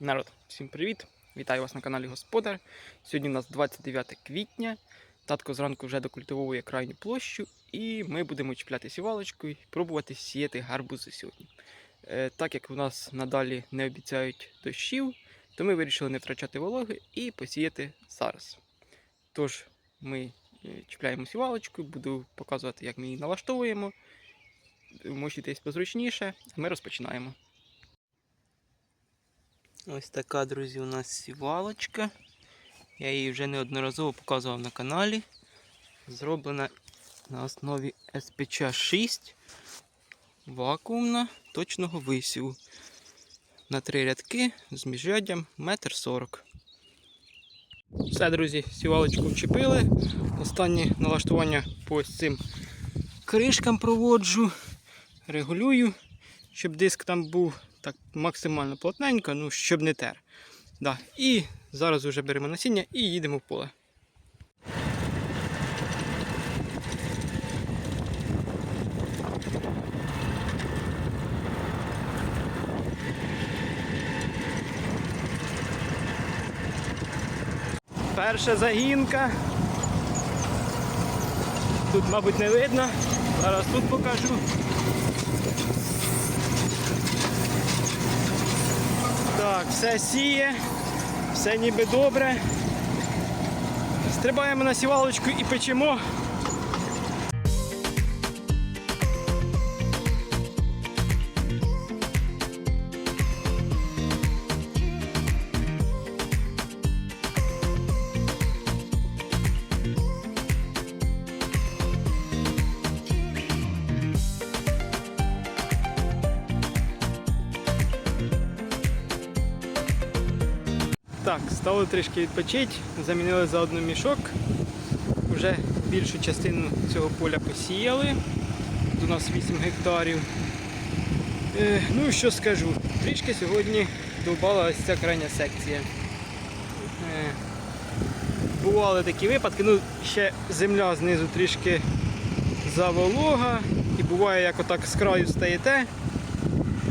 Народ, всім привіт! Вітаю вас на каналі Господар. Сьогодні у нас 29 квітня. Татко зранку вже докультивовує крайню площу, і ми будемо чіпляти сівалочкою і пробувати сіяти гарбузи сьогодні. Е, так як у нас надалі не обіцяють дощів, то ми вирішили не втрачати вологи і посіяти зараз. Тож ми е, чіпляємо сівалочку, буду показувати, як ми її налаштовуємо. Мочитись позручніше, ми розпочинаємо. Ось така, друзі, у нас сівалочка. Я її вже неодноразово показував на каналі. Зроблена на основі СПЧ 6 вакуумна точного висіву. На три рядки з міжряддям 1,40 м. Все, друзі, сівалочку вчепили. Останнє налаштування по ось цим кришкам проводжу, регулюю, щоб диск там був так максимально плотненько, ну щоб не тер. Да. І зараз вже беремо насіння і їдемо в поле. Перша загінка. Тут, мабуть, не видно. Зараз тут покажу. Так, все сіє, все ніби добре. Стрибаємо на сівалочку і печемо. Так, стало трішки відпочити, замінили заодно мішок. Вже більшу частину цього поля посіяли. У нас 8 гектарів. Е, ну що скажу, трішки сьогодні довбала ось ця крайня секція. Е, бували такі випадки, ну ще земля знизу трішки заволога і буває, як отак з краю стаєте,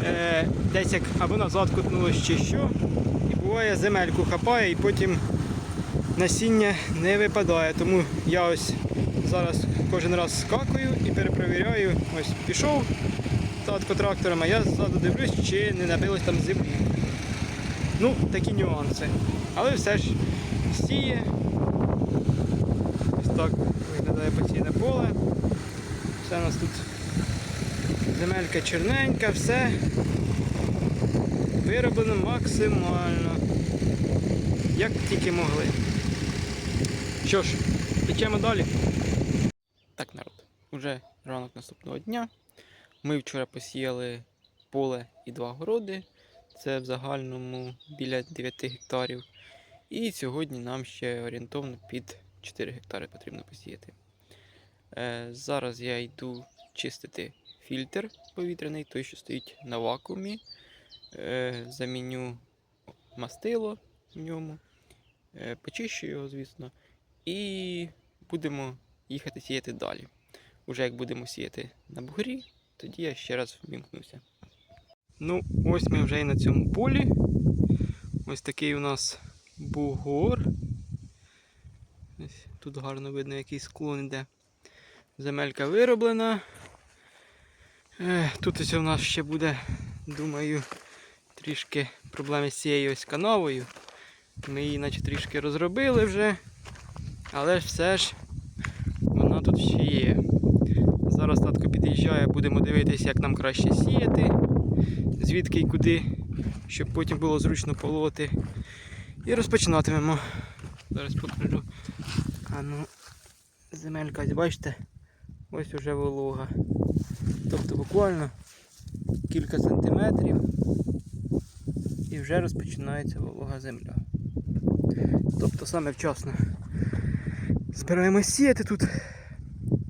е, десь як або назад котнулось чи що, і буває земельку хапає і потім насіння не випадає. Тому я ось зараз кожен раз скакую і перепровіряю. Ось пішов татко трактором, а я ззаду дивлюсь, чи не набилось там землі. Ну, такі нюанси. Але все ж сіє. Ось так виглядає посійне поле. Все у нас тут земелька чорненька, все вироблено максимально. Як тільки могли. Що ж, течемо далі. Так, народ, уже ранок наступного дня. Ми вчора посіяли поле і два городи. Це в загальному біля 9 гектарів. І сьогодні нам ще орієнтовно під 4 гектари потрібно посіяти. Е, зараз я йду чистити фільтр повітряний, той, що стоїть на вакуумі. Е, заміню мастило в ньому, е, почищу його, звісно, і будемо їхати сіяти далі. Уже як будемо сіяти на бугрі, тоді я ще раз вмімкнуся. Ну, ось ми вже і на цьому полі. Ось такий у нас бугор. Ось тут гарно видно, який склон іде. Земелька вироблена. Е, Тут ось у нас ще буде, думаю, трішки проблеми з цією ось канавою. Ми її наче трішки розробили вже, але все ж вона тут ще є. Зараз татко під'їжджає, будемо дивитися, як нам краще сіяти, звідки і куди, щоб потім було зручно полоти. І розпочинатимемо. Зараз покажу. А ну, земелька, бачите, ось уже волога. Тобто буквально кілька сантиметрів і вже розпочинається волога земля. Тобто саме вчасно. Збираємось сіяти тут.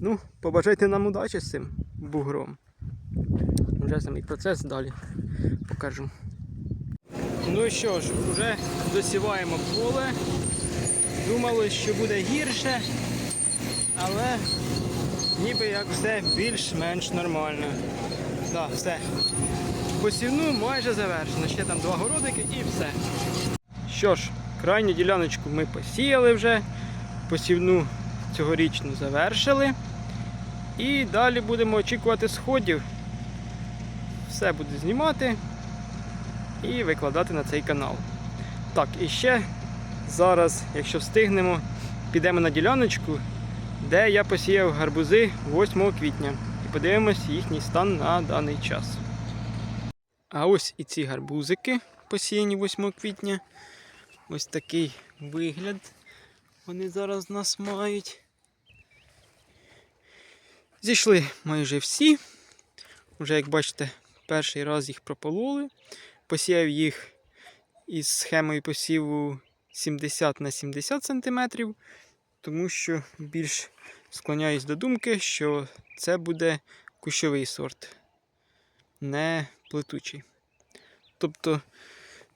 Ну, побажайте нам удачі з цим бугром. Вже самий процес далі покажу. Ну і що ж, вже досіваємо поле. Думали, що буде гірше, але ніби як все більш-менш нормально. Так, все. Посівну майже завершено. Ще там два городики і все. Що ж, крайню діляночку ми посіяли вже, посівну цьогорічну завершили. І далі будемо очікувати сходів. Все буду знімати і викладати на цей канал. Так, і ще зараз, якщо встигнемо, підемо на діляночку, де я посіяв гарбузи 8 квітня. І подивимось їхній стан на даний час. А ось і ці гарбузики посіяні 8 квітня. Ось такий вигляд вони зараз нас мають. Зійшли майже всі. Уже, як бачите, перший раз їх пропололи. Посіяв їх із схемою посіву 70 на 70 см, тому що більш склоняюсь до думки, що це буде кущовий сорт, не плетучий. Тобто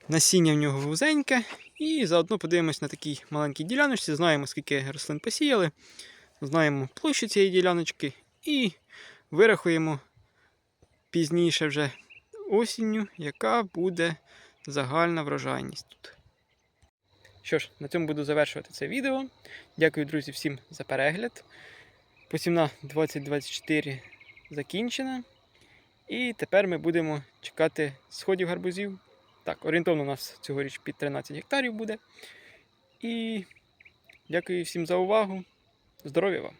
насіння в нього вузеньке, і заодно подивимось на такій маленькій діляночці, знаємо, скільки рослин посіяли, знаємо площу цієї діляночки і вирахуємо пізніше вже осінню, яка буде загальна врожайність тут. Що ж, на цьому буду завершувати це відео. Дякую, друзі, всім за перегляд. Посівна 2024 закінчена. І тепер ми будемо чекати сходів гарбузів. Так, орієнтовно у нас цьогоріч під 13 гектарів буде. І дякую всім за увагу. Здоров'я вам!